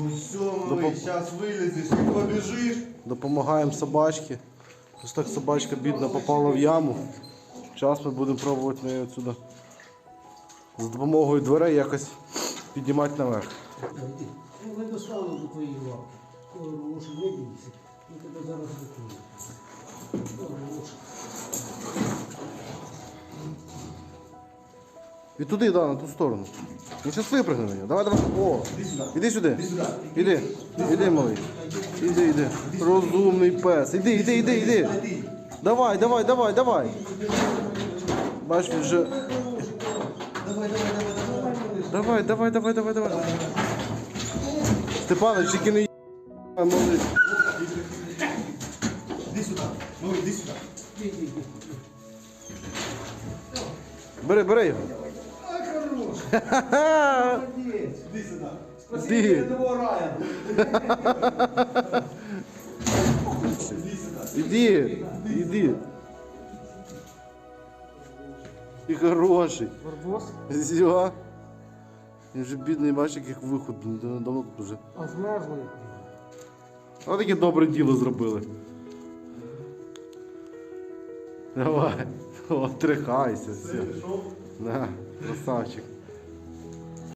Ну все, малий, зараз вилізеш і побіжиш. Допомагаємо собачці. Ось так собачка бідна попала в яму. Зараз ми будемо пробувати неї отсюди з допомогою дверей якось піднімати наверх. Ми ви доставили до твоєї лапки. Може не ми тебе зараз викину. І туди, да, на ту сторону. Він зараз випрыгне на нього. Давай, давай. О, іди сюди. Іди. Іди, малий. Іди, іди. Розумний пес. Іди, іди, іди, іди. Давай, давай, давай, давай. Бач, він вже. Давай, давай, давай, давай, давай. Степанович, тільки не є. малий. Іди сюди. Малий, іди сюди. Бери, бери його. Молодець. Іди сюди. Іди. Спасибо рядового рая. Іди сюди. Іди, іди. І хороший. Барбос? Зіга. Він вже бідний бачиш, як виход. Він Давно тут вже. А змерзли. А таке добре діло зробили. Давай. О, трихайся, все. На, красавчик.